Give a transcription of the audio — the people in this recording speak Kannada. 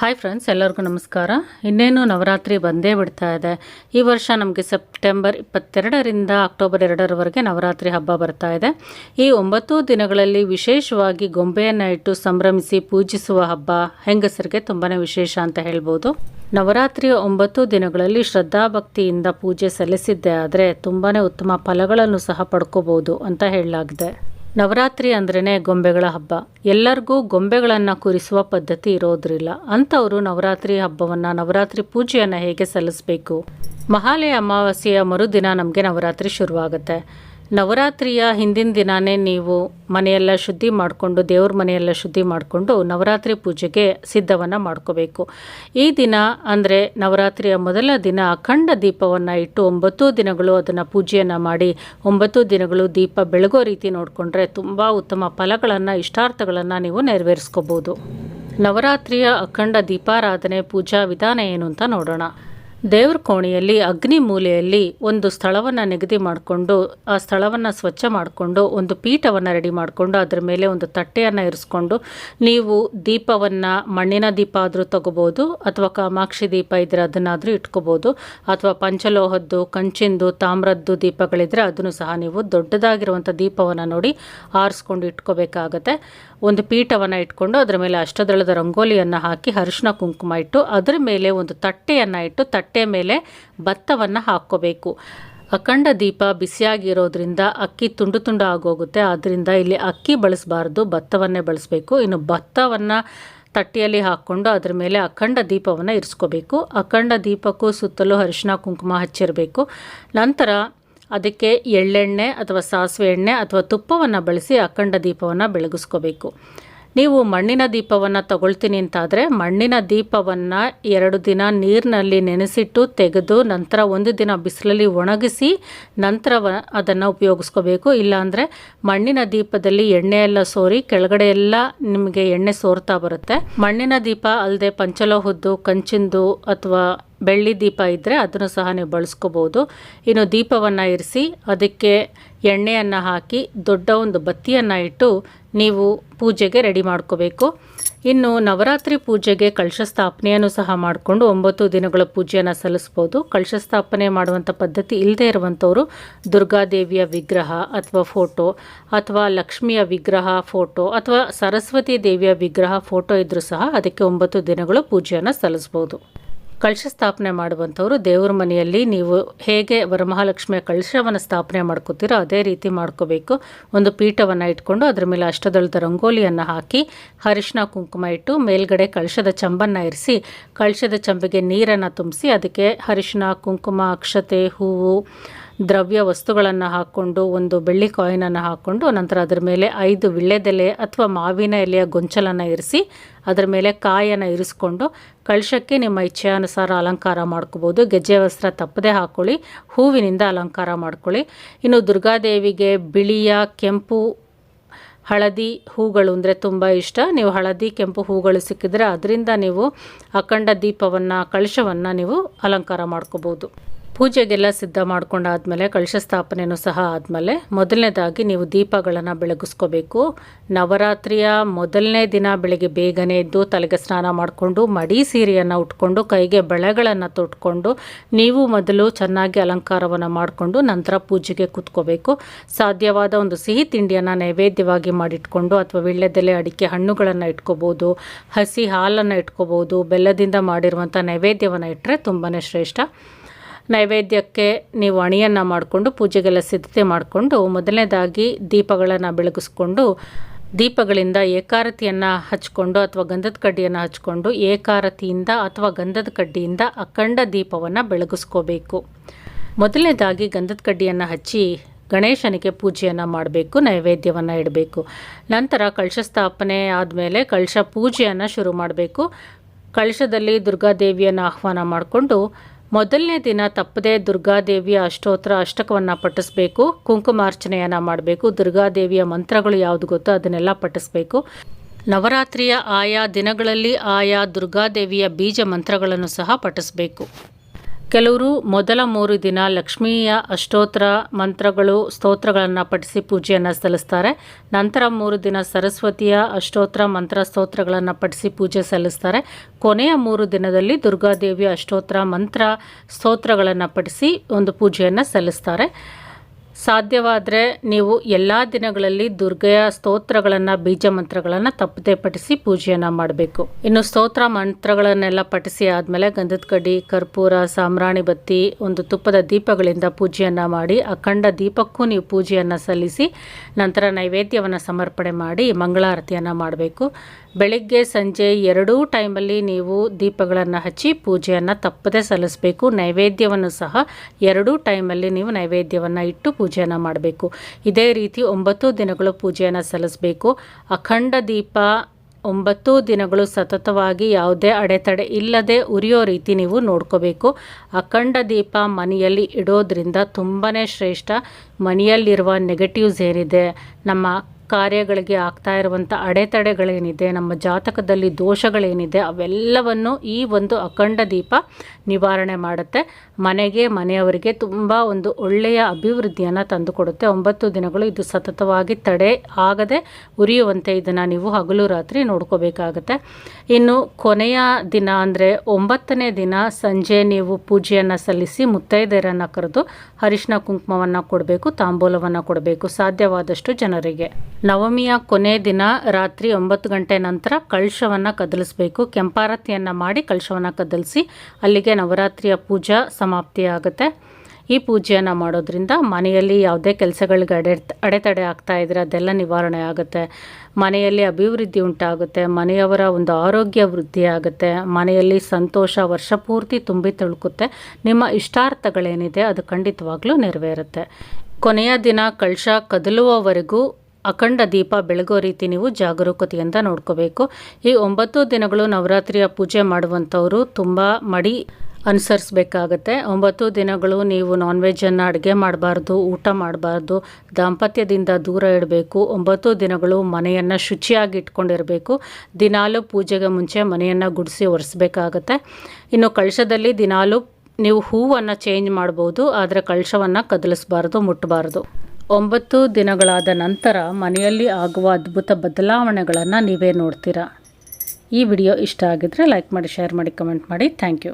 ಹಾಯ್ ಫ್ರೆಂಡ್ಸ್ ಎಲ್ಲರಿಗೂ ನಮಸ್ಕಾರ. ಇನ್ನೇನು ನವರಾತ್ರಿ ಬಂದೇ ಬಿಡ್ತಾ ಇದೆ. ಈ ವರ್ಷ ನಮಗೆ ಸೆಪ್ಟೆಂಬರ್ ಇಪ್ಪತ್ತೆರಡರಿಂದ ಅಕ್ಟೋಬರ್ ಎರಡರವರೆಗೆ ನವರಾತ್ರಿ ಹಬ್ಬ ಬರ್ತಾ ಇದೆ. ಈ ಒಂಬತ್ತು ದಿನಗಳಲ್ಲಿ ವಿಶೇಷವಾಗಿ ಗೊಂಬೆಯನ್ನು ಇಟ್ಟು ಸಂಭ್ರಮಿಸಿ ಪೂಜಿಸುವ ಹಬ್ಬ ಹೆಂಗಸರಿಗೆ ತುಂಬಾ ವಿಶೇಷ ಅಂತ ಹೇಳ್ಬೋದು. ನವರಾತ್ರಿಯ ಒಂಬತ್ತು ದಿನಗಳಲ್ಲಿ ಶ್ರದ್ಧಾಭಕ್ತಿಯಿಂದ ಪೂಜೆ ಸಲ್ಲಿಸಿದ್ದೆ ಆದರೆ ತುಂಬಾ ಉತ್ತಮ ಫಲಗಳನ್ನು ಸಹ ಪಡ್ಕೋಬೋದು ಅಂತ ಹೇಳಲಾಗಿದೆ. ನವರಾತ್ರಿ ಅಂದ್ರೇ ಗೊಂಬೆಗಳ ಹಬ್ಬ. ಎಲ್ಲರಿಗೂ ಗೊಂಬೆಗಳನ್ನು ಕೂರಿಸುವ ಪದ್ಧತಿ ಇರೋದ್ರಿಲ್ಲ. ಅಂಥವರು ನವರಾತ್ರಿ ಹಬ್ಬವನ್ನು, ನವರಾತ್ರಿ ಪೂಜೆಯನ್ನು ಹೇಗೆ ಸಲ್ಲಿಸಬೇಕು? ಮಹಾಲಯ ಅಮಾವಾಸ್ಯೆಯ ಮರುದಿನ ನಮಗೆ ನವರಾತ್ರಿ ಶುರುವಾಗುತ್ತೆ. ನವರಾತ್ರಿಯ ಹಿಂದಿನ ದಿನಾನೇ ನೀವು ಮನೆಯೆಲ್ಲ ಶುದ್ಧಿ ಮಾಡಿಕೊಂಡು, ದೇವ್ರ ಮನೆಯೆಲ್ಲ ಶುದ್ಧಿ ಮಾಡಿಕೊಂಡು ನವರಾತ್ರಿ ಪೂಜೆಗೆ ಸಿದ್ಧವನ್ನು ಮಾಡ್ಕೋಬೇಕು. ಈ ದಿನ ಅಂದರೆ ನವರಾತ್ರಿಯ ಮೊದಲ ದಿನ ಅಖಂಡ ದೀಪವನ್ನು ಇಟ್ಟು ಒಂಬತ್ತು ದಿನಗಳು ಅದನ್ನು ಪೂಜೆಯನ್ನು ಮಾಡಿ, ಒಂಬತ್ತು ದಿನಗಳು ದೀಪ ಬೆಳಗೋ ರೀತಿ ನೋಡಿಕೊಂಡ್ರೆ ತುಂಬ ಉತ್ತಮ ಫಲಗಳನ್ನು, ಇಷ್ಟಾರ್ಥಗಳನ್ನು ನೀವು ನೆರವೇರಿಸ್ಕೋಬೋದು. ನವರಾತ್ರಿಯ ಅಖಂಡ ದೀಪಾರಾಧನೆ ಪೂಜಾ ವಿಧಾನ ಏನು ಅಂತ ನೋಡೋಣ. ದೇವ್ರ ಕೋಣೆಯಲ್ಲಿ, ಅಗ್ನಿ ಮೂಲೆಯಲ್ಲಿ ಒಂದು ಸ್ಥಳವನ್ನು ನಿಗದಿ ಮಾಡಿಕೊಂಡು, ಆ ಸ್ಥಳವನ್ನು ಸ್ವಚ್ಛ ಮಾಡಿಕೊಂಡು, ಒಂದು ಪೀಠವನ್ನು ರೆಡಿ ಮಾಡಿಕೊಂಡು, ಅದರ ಮೇಲೆ ಒಂದು ತಟ್ಟೆಯನ್ನು ಇರಿಸ್ಕೊಂಡು, ನೀವು ದೀಪವನ್ನು ಮಣ್ಣಿನ ದೀಪ ಆದರೂ ತಗೋಬೋದು, ಅಥವಾ ಕಾಮಾಕ್ಷಿ ದೀಪ ಇದ್ದರೆ ಅದನ್ನಾದರೂ ಇಟ್ಕೋಬೋದು, ಅಥವಾ ಪಂಚಲೋಹದ್ದು, ಕಂಚಿಂದು, ತಾಮ್ರದ್ದು ದೀಪಗಳಿದ್ದರೆ ಅದನ್ನು ಸಹ ನೀವು ದೊಡ್ಡದಾಗಿರುವಂಥ ದೀಪವನ್ನು ನೋಡಿ ಆರಿಸ್ಕೊಂಡು ಇಟ್ಕೋಬೇಕಾಗತ್ತೆ. ಒಂದು ಪೀಠವನ್ನು ಇಟ್ಕೊಂಡು ಅದರ ಮೇಲೆ ಅಷ್ಟದಳದ ರಂಗೋಲಿಯನ್ನು ಹಾಕಿ ಅರಿಶಿನ ಕುಂಕುಮ ಇಟ್ಟು, ಅದರ ಮೇಲೆ ಒಂದು ತಟ್ಟೆಯನ್ನು ಇಟ್ಟು, ತಟ್ಟೆ ಮೇಲೆ ಭತ್ತವನ್ನು ಹಾಕ್ಕೋಬೇಕು. ಅಖಂಡ ದೀಪ ಬಿಸಿಯಾಗಿರೋದ್ರಿಂದ ಅಕ್ಕಿ ತುಂಡು ತುಂಡು ಆಗೋಗುತ್ತೆ. ಆದ್ದರಿಂದ ಇಲ್ಲಿ ಅಕ್ಕಿ ಬಳಸಬಾರ್ದು ಭತ್ತವನ್ನೇ ಬಳಸಬೇಕು. ಇನ್ನು ಭತ್ತವನ್ನು ತಟ್ಟೆಯಲ್ಲಿ ಹಾಕ್ಕೊಂಡು ಅದರ ಮೇಲೆ ಅಖಂಡ ದೀಪವನ್ನು ಇರಿಸ್ಕೋಬೇಕು. ಅಖಂಡ ದೀಪಕ್ಕೂ ಸುತ್ತಲೂ ಅರಿಶಿನ ಕುಂಕುಮ ಹಚ್ಚಿರಬೇಕು. ನಂತರ ಅದಕ್ಕೆ ಎಳ್ಳೆಣ್ಣೆ ಅಥವಾ ಸಾಸಿವೆ ಎಣ್ಣೆ ಅಥವಾ ತುಪ್ಪವನ್ನು ಬಳಸಿ ಅಖಂಡ ದೀಪವನ್ನು ಬೆಳಗಿಸ್ಕೋಬೇಕು. ನೀವು ಮಣ್ಣಿನ ದೀಪವನ್ನು ತಗೊಳ್ತೀನಿ ಅಂತಾದರೆ ಮಣ್ಣಿನ ದೀಪವನ್ನು ಎರಡು ದಿನ ನೀರಿನಲ್ಲಿ ನೆನೆಸಿಟ್ಟು ತೆಗೆದು ನಂತರ ಒಂದು ದಿನ ಬಿಸಿಲಲ್ಲಿ ಒಣಗಿಸಿ ನಂತರ ಅದನ್ನು ಉಪಯೋಗಿಸ್ಕೋಬೇಕು. ಇಲ್ಲಾಂದರೆ ಮಣ್ಣಿನ ದೀಪದಲ್ಲಿ ಎಣ್ಣೆ ಎಲ್ಲ ಸೋರಿ ಕೆಳಗಡೆ ಎಲ್ಲ ನಿಮಗೆ ಎಣ್ಣೆ ಸೋರ್ತಾ ಬರುತ್ತೆ. ಮಣ್ಣಿನ ದೀಪ ಅಲ್ಲದೆ ಪಂಚಲೋಹದ್ದು ಕಂಚಿಂದು ಅಥವಾ ಬೆಳ್ಳಿ ದೀಪ ಇದ್ದರೆ ಅದನ್ನು ಸಹ ನೀವು ಬಳಸ್ಕೋಬೋದು. ಇನ್ನು ದೀಪವನ್ನು ಇರಿಸಿ ಅದಕ್ಕೆ ಎಣ್ಣೆಯನ್ನು ಹಾಕಿ ದೊಡ್ಡ ಒಂದು ಬತ್ತಿಯನ್ನು ಇಟ್ಟು ನೀವು ಪೂಜೆಗೆ ರೆಡಿ ಮಾಡ್ಕೋಬೇಕು. ಇನ್ನು ನವರಾತ್ರಿ ಪೂಜೆಗೆ ಕಳಶ ಸ್ಥಾಪನೆಯನ್ನು ಸಹ ಮಾಡಿಕೊಂಡು ಒಂಬತ್ತು ದಿನಗಳ ಪೂಜೆಯನ್ನು ಸಲ್ಲಿಸ್ಬೋದು. ಕಳಶ ಸ್ಥಾಪನೆ ಮಾಡುವಂಥ ಪದ್ಧತಿ ಇಲ್ಲದೆ ಇರುವಂಥವರು ದುರ್ಗಾದೇವಿಯ ವಿಗ್ರಹ ಅಥವಾ ಫೋಟೋ ಅಥವಾ ಲಕ್ಷ್ಮಿಯ ವಿಗ್ರಹ ಫೋಟೋ ಅಥವಾ ಸರಸ್ವತಿ ದೇವಿಯ ವಿಗ್ರಹ ಫೋಟೋ ಇದ್ದರೂ ಸಹ ಅದಕ್ಕೆ ಒಂಬತ್ತು ದಿನಗಳು ಪೂಜೆಯನ್ನು ಸಲ್ಲಿಸ್ಬೋದು. ಕಳಶ ಸ್ಥಾಪನೆ ಮಾಡುವಂಥವ್ರು ದೇವ್ರ ಮನೆಯಲ್ಲಿ ನೀವು ಹೇಗೆ ವರಮಹಾಲಕ್ಷ್ಮಿಯ ಕಳಶವನ್ನು ಸ್ಥಾಪನೆ ಮಾಡ್ಕೋತೀರೋ ಅದೇ ರೀತಿ ಮಾಡ್ಕೋಬೇಕು. ಒಂದು ಪೀಠವನ್ನು ಇಟ್ಕೊಂಡು ಅದರ ಮೇಲೆ ಅಷ್ಟದಳದ ರಂಗೋಲಿಯನ್ನು ಹಾಕಿ ಅರಿಶಿನ ಕುಂಕುಮ ಇಟ್ಟು ಮೇಲ್ಗಡೆ ಕಳಶದ ಚಂಬನ್ನು ಇರಿಸಿ ಕಳಶದ ಚಂಬಿಗೆ ನೀರನ್ನು ತುಂಬಿಸಿ ಅದಕ್ಕೆ ಅರಿಶಿನ ಕುಂಕುಮ, ಅಕ್ಷತೆ, ಹೂವು ದ್ರವ್ಯ ವಸ್ತುಗಳನ್ನು ಹಾಕ್ಕೊಂಡು, ಒಂದು ಬೆಳ್ಳಿ ಕಾಯಿನನ್ನು ಹಾಕ್ಕೊಂಡು, ನಂತರ ಅದರ ಮೇಲೆ ಐದು ವಿಳ್ಳೆದೆಲೆ ಅಥವಾ ಮಾವಿನ ಎಲೆಯ ಗೊಂಚಲನ್ನು ಇರಿಸಿ, ಅದರ ಮೇಲೆ ಕಾಯನ್ನು ಇರಿಸ್ಕೊಂಡು, ಕಳಶಕ್ಕೆ ನಿಮ್ಮ ಇಚ್ಛೆಯಾನುಸಾರ ಅಲಂಕಾರ ಮಾಡ್ಕೋಬೋದು. ಗೆಜ್ಜೆ ವಸ್ತ್ರ ತಪ್ಪದೆ ಹಾಕ್ಕೊಳ್ಳಿ ಹೂವಿನಿಂದ ಅಲಂಕಾರ ಮಾಡ್ಕೊಳ್ಳಿ. ಇನ್ನು ದುರ್ಗಾದೇವಿಗೆ ಬಿಳಿಯ, ಕೆಂಪು, ಹಳದಿ ಹೂಗಳು ಅಂದರೆ ತುಂಬ ಇಷ್ಟ. ನೀವು ಹಳದಿ, ಕೆಂಪು ಹೂಗಳು ಸಿಕ್ಕಿದ್ರೆ, ಅದರಿಂದ ನೀವು ಅಖಂಡ ದೀಪವನ್ನು, ಕಳಶವನ್ನು ನೀವು ಅಲಂಕಾರ ಮಾಡ್ಕೋಬೋದು. ಪೂಜೆಗೆಲ್ಲ ಸಿದ್ಧ ಮಾಡ್ಕೊಂಡಾದ್ಮೇಲೆ ಕಳಶ ಸ್ಥಾಪನೆಯೂ ಸಹ ಆದಮೇಲೆ ಮೊದಲನೇದಾಗಿ ನೀವು ದೀಪಗಳನ್ನು ಬೆಳಗಿಸ್ಕೋಬೇಕು. ನವರಾತ್ರಿಯ ಮೊದಲನೇ ದಿನ ಬೆಳಗ್ಗೆ ಬೇಗನೆ ಎದ್ದು ತಲೆಗೆ ಸ್ನಾನ ಮಾಡಿಕೊಂಡು, ಮಡಿ ಸೀರೆಯನ್ನು ಉಟ್ಕೊಂಡು, ಕೈಗೆ ಬಳೆಗಳನ್ನು ತೊಟ್ಕೊಂಡು, ನೀವು ಮೊದಲು ಚೆನ್ನಾಗಿ ಅಲಂಕಾರವನ್ನು ಮಾಡಿಕೊಂಡು ನಂತರ ಪೂಜೆಗೆ ಕೂತ್ಕೋಬೇಕು. ಸಾಧ್ಯವಾದ ಒಂದು ಸಿಹಿ ತಿಂಡಿಯನ್ನು ನೈವೇದ್ಯವಾಗಿ ಮಾಡಿಟ್ಕೊಂಡು ಅಥವಾ ವಿಳ್ಳೆದೆಲೆ ಅಡಿಕೆ ಹಣ್ಣುಗಳನ್ನು ಇಟ್ಕೋಬೋದು, ಹಸಿ ಹಾಲನ್ನು ಇಟ್ಕೋಬೋದು, ಬೆಲ್ಲದಿಂದ ಮಾಡಿರುವಂಥ ನೈವೇದ್ಯವನ್ನು ಇಟ್ಟರೆ ತುಂಬಾ ಶ್ರೇಷ್ಠ. ನೈವೇದ್ಯಕ್ಕೆ ನೀವು ಅಣಿಯನ್ನು ಮಾಡಿಕೊಂಡು ಪೂಜೆಗೆಲ್ಲ ಸಿದ್ಧತೆ ಮಾಡಿಕೊಂಡು ಮೊದಲನೇದಾಗಿ ದೀಪಗಳನ್ನು ಬೆಳಗಿಸ್ಕೊಂಡು ದೀಪಗಳಿಂದ ಏಕಾರತಿಯನ್ನು ಹಚ್ಕೊಂಡು ಅಥವಾ ಗಂಧದ ಕಡ್ಡಿಯನ್ನು ಹಚ್ಕೊಂಡು ಏಕಾರತಿಯಿಂದ ಅಥವಾ ಗಂಧದ ಕಡ್ಡಿಯಿಂದ ಅಖಂಡ ದೀಪವನ್ನು ಬೆಳಗಿಸ್ಕೋಬೇಕು. ಮೊದಲನೇದಾಗಿ ಗಂಧದ ಕಡ್ಡಿಯನ್ನು ಹಚ್ಚಿ ಗಣೇಶನಿಗೆ ಪೂಜೆಯನ್ನು ಮಾಡಬೇಕು, ನೈವೇದ್ಯವನ್ನು ಇಡಬೇಕು. ನಂತರ ಕಳಶ ಸ್ಥಾಪನೆ ಆದಮೇಲೆ ಕಳಶ ಪೂಜೆಯನ್ನು ಶುರು ಮಾಡಬೇಕು. ಕಳಶದಲ್ಲಿ ದುರ್ಗಾದೇವಿಯನ್ನು ಆಹ್ವಾನ ಮಾಡಿಕೊಂಡು ಮೊದಲನೇ ದಿನ ತಪ್ಪದೇ ದುರ್ಗಾದೇವಿಯ ಅಷ್ಟೋತ್ತರ ಅಷ್ಟಕವನ್ನು ಪಠಿಸ್ಬೇಕು, ಕುಂಕುಮಾರ್ಚನೆಯನ್ನು ಮಾಡಬೇಕು, ದುರ್ಗಾದೇವಿಯ ಮಂತ್ರಗಳು ಯಾವುದು ಗೊತ್ತೋ ಅದನ್ನೆಲ್ಲ ಪಠಿಸ್ಬೇಕು. ನವರಾತ್ರಿಯ ಆಯಾ ದಿನಗಳಲ್ಲಿ ಆಯಾ ದುರ್ಗಾದೇವಿಯ ಬೀಜ ಮಂತ್ರಗಳನ್ನು ಸಹ ಪಠಿಸ್ಬೇಕು. ಕೆಲವರು ಮೊದಲ ಮೂರು ದಿನ ಲಕ್ಷ್ಮಿಯ ಅಷ್ಟೋತ್ತರ ಮಂತ್ರಗಳು, ಸ್ತೋತ್ರಗಳನ್ನು ಪಠಿಸಿ ಪೂಜೆಯನ್ನು ಸಲ್ಲಿಸ್ತಾರೆ. ನಂತರ ಮೂರು ದಿನ ಸರಸ್ವತಿಯ ಅಷ್ಟೋತ್ತರ ಮಂತ್ರ ಸ್ತೋತ್ರಗಳನ್ನು ಪಠಿಸಿ ಪೂಜೆ ಸಲ್ಲಿಸ್ತಾರೆ. ಕೊನೆಯ ಮೂರು ದಿನದಲ್ಲಿ ದುರ್ಗಾದೇವಿಯ ಅಷ್ಟೋತ್ತರ ಮಂತ್ರ ಸ್ತೋತ್ರಗಳನ್ನು ಪಠಿಸಿ ಒಂದು ಪೂಜೆಯನ್ನು ಸಲ್ಲಿಸ್ತಾರೆ. ಸಾಧ್ಯವಾದರೆ ನೀವು ಎಲ್ಲ ದಿನಗಳಲ್ಲಿ ದುರ್ಗೆಯ ಸ್ತೋತ್ರಗಳನ್ನು, ಬೀಜ ಮಂತ್ರಗಳನ್ನು ತಪ್ಪದೆ ಪಠಿಸಿ ಪೂಜೆಯನ್ನು ಮಾಡಬೇಕು. ಇನ್ನು ಸ್ತೋತ್ರ ಮಂತ್ರಗಳನ್ನೆಲ್ಲ ಪಠಿಸಿ ಆದಮೇಲೆ ಗಂಧದ ಕಡ್ಡಿ, ಕರ್ಪೂರ ಸಾಮ್ರಾಣಿ ಬತ್ತಿ, ಒಂದು ತುಪ್ಪದ ದೀಪಗಳಿಂದ ಪೂಜೆಯನ್ನು ಮಾಡಿ, ಅಖಂಡ ದೀಪಕ್ಕೂ ನೀವು ಪೂಜೆಯನ್ನು ಸಲ್ಲಿಸಿ ನಂತರ ನೈವೇದ್ಯವನ್ನು ಸಮರ್ಪಣೆ ಮಾಡಿ ಮಂಗಳಾರತಿಯನ್ನು ಮಾಡಬೇಕು. ಬೆಳಿಗ್ಗೆ ಸಂಜೆ ಎರಡೂ ಟೈಮಲ್ಲಿ ನೀವು ದೀಪಗಳನ್ನು ಹಚ್ಚಿ ಪೂಜೆಯನ್ನು ತಪ್ಪದೆ ಸಲ್ಲಿಸಬೇಕು. ನೈವೇದ್ಯವನ್ನು ಸಹ ಎರಡೂ ಟೈಮಲ್ಲಿ ನೀವು ನೈವೇದ್ಯವನ್ನು ಇಟ್ಟು ಪೂಜೆಯನ್ನು ಮಾಡಬೇಕು. ಇದೇ ರೀತಿ ಒಂಬತ್ತು ದಿನಗಳು ಪೂಜೆಯನ್ನು ಸಲ್ಲಿಸಬೇಕು. ಅಖಂಡ ದೀಪ ಒಂಬತ್ತು ದಿನಗಳು ಸತತವಾಗಿ ಯಾವುದೇ ಅಡೆತಡೆ ಇಲ್ಲದೆ ಉರಿಯೋ ರೀತಿ ನೀವು ನೋಡ್ಕೋಬೇಕು. ಅಖಂಡ ದೀಪ ಮನೆಯಲ್ಲಿ ಇಡೋದ್ರಿಂದ ತುಂಬಾ ಶ್ರೇಷ್ಠ. ಮನೆಯಲ್ಲಿರುವ ನೆಗೆಟಿವ್ಸ್ ಏನಿದೆ, ನಮ್ಮ ಕಾರ್ಯಗಳಿಗೆ ಆಗ್ತಾ ಇರುವಂಥ ಅಡೆತಡೆಗಳೇನಿದೆ, ನಮ್ಮ ಜಾತಕದಲ್ಲಿ ದೋಷಗಳೇನಿದೆ, ಅವೆಲ್ಲವನ್ನು ಈ ಒಂದು ಅಖಂಡ ದೀಪ ನಿವಾರಣೆ ಮಾಡುತ್ತೆ. ಮನೆಗೆ, ಮನೆಯವರಿಗೆ ತುಂಬ ಒಂದು ಒಳ್ಳೆಯ ಅಭಿವೃದ್ಧಿಯನ್ನು ತಂದುಕೊಡುತ್ತೆ. ಒಂಬತ್ತು ದಿನಗಳು ಇದು ಸತತವಾಗಿ ತಡೆ ಆಗದೆ ಉರಿಯುವಂತೆ ಇದನ್ನು ನೀವು ಹಗಲು ರಾತ್ರಿ ನೋಡ್ಕೋಬೇಕಾಗತ್ತೆ. ಇನ್ನು ಕೊನೆಯ ದಿನ ಅಂದರೆ ಒಂಬತ್ತನೇ ದಿನ ಸಂಜೆ ನೀವು ಪೂಜೆಯನ್ನು ಸಲ್ಲಿಸಿ ಮುತ್ತೈದೆಯರನ್ನು ಕರೆದು ಅರಿಶಿನ ಕುಂಕುಮವನ್ನು ಕೊಡಬೇಕು, ತಾಂಬೂಲವನ್ನು ಕೊಡಬೇಕು ಸಾಧ್ಯವಾದಷ್ಟು ಜನರಿಗೆ. ನವಮಿಯ ಕೊನೆ ದಿನ ರಾತ್ರಿ ಒಂಬತ್ತು ಗಂಟೆ ನಂತರ ಕಳಶವನ್ನು ಕದಲಿಸಬೇಕು. ಕೆಂಪಾರತಿಯನ್ನು ಮಾಡಿ ಕಳಶವನ್ನು ಕದಲಿಸಿ ಅಲ್ಲಿಗೆ ನವರಾತ್ರಿಯ ಪೂಜಾ ಸಮಾಪ್ತಿಯಾಗುತ್ತೆ. ಈ ಪೂಜೆಯನ್ನು ಮಾಡೋದ್ರಿಂದ ಮನೆಯಲ್ಲಿ ಯಾವುದೇ ಕೆಲಸಗಳಿಗೆ ಅಡೆ, ಅಡೆತಡೆ ಆಗ್ತಾ ಇದ್ರೆ ಅದೆಲ್ಲ ನಿವಾರಣೆ ಆಗುತ್ತೆ. ಮನೆಯಲ್ಲಿ ಅಭಿವೃದ್ಧಿ ಉಂಟಾಗುತ್ತೆ. ಮನೆಯವರ ಒಂದು ಆರೋಗ್ಯ ವೃದ್ಧಿ ಆಗುತ್ತೆ. ಮನೆಯಲ್ಲಿ ಸಂತೋಷ ವರ್ಷಪೂರ್ತಿ ತುಂಬಿ ತುಳುಕುತ್ತೆ. ನಿಮ್ಮ ಇಷ್ಟಾರ್ಥಗಳೇನಿದೆ ಅದು ಖಂಡಿತವಾಗ್ಲೂ ನೆರವೇರುತ್ತೆ. ಕೊನೆಯ ದಿನ ಕಳಶ ಕದಲುವವರೆಗೂ ಅಖಂಡ ದೀಪ ಬೆಳಗೋ ರೀತಿ ನೀವು ಜಾಗರೂಕತೆಯಿಂದ ನೋಡ್ಕೋಬೇಕು. ಈ ಒಂಬತ್ತು ದಿನಗಳು ನವರಾತ್ರಿಯ ಪೂಜೆ ಮಾಡುವಂಥವರು ತುಂಬ ಮಡಿ ಅನುಸರಿಸಬೇಕಾಗತ್ತೆ. ಒಂಬತ್ತು ದಿನಗಳು ನೀವು ನಾನ್ ವೆಜ್ಜನ್ನು ಅಡುಗೆ ಮಾಡಬಾರ್ದು, ಊಟ ಮಾಡಬಾರ್ದು, ದಾಂಪತ್ಯದಿಂದ ದೂರ ಇಡಬೇಕು ಒಂಬತ್ತು ದಿನಗಳು ಮನೆಯನ್ನು ಶುಚಿಯಾಗಿ ಇಟ್ಕೊಂಡಿರಬೇಕು, ದಿನಾಲು ಪೂಜೆಗೆ ಮುಂಚೆ ಮನೆಯನ್ನು ಗುಡಿಸಿ ಒರೆಸ್ಬೇಕಾಗತ್ತೆ. ಇನ್ನು ಕಳಶದಲ್ಲಿ ದಿನಾಲು ನೀವು ಹೂವನ್ನು ಚೇಂಜ್ ಮಾಡ್ಬೋದು, ಆದರೆ ಕಳಶವನ್ನು ಕದಲಿಸಬಾರ್ದು ಮುಟ್ಟಬಾರ್ದು ಒಂಬತ್ತು ದಿನಗಳಾದ ನಂತರ ಮನೆಯಲ್ಲಿ ಆಗುವ ಅದ್ಭುತ ಬದಲಾವಣೆಗಳನ್ನು ನೀವೇ ನೋಡ್ತೀರಾ. ಈ ವಿಡಿಯೋ ಇಷ್ಟ ಆಗಿದ್ದರೆ ಲೈಕ್ ಮಾಡಿ, ಶೇರ್ ಮಾಡಿ, ಕಮೆಂಟ್ ಮಾಡಿ. Thank you.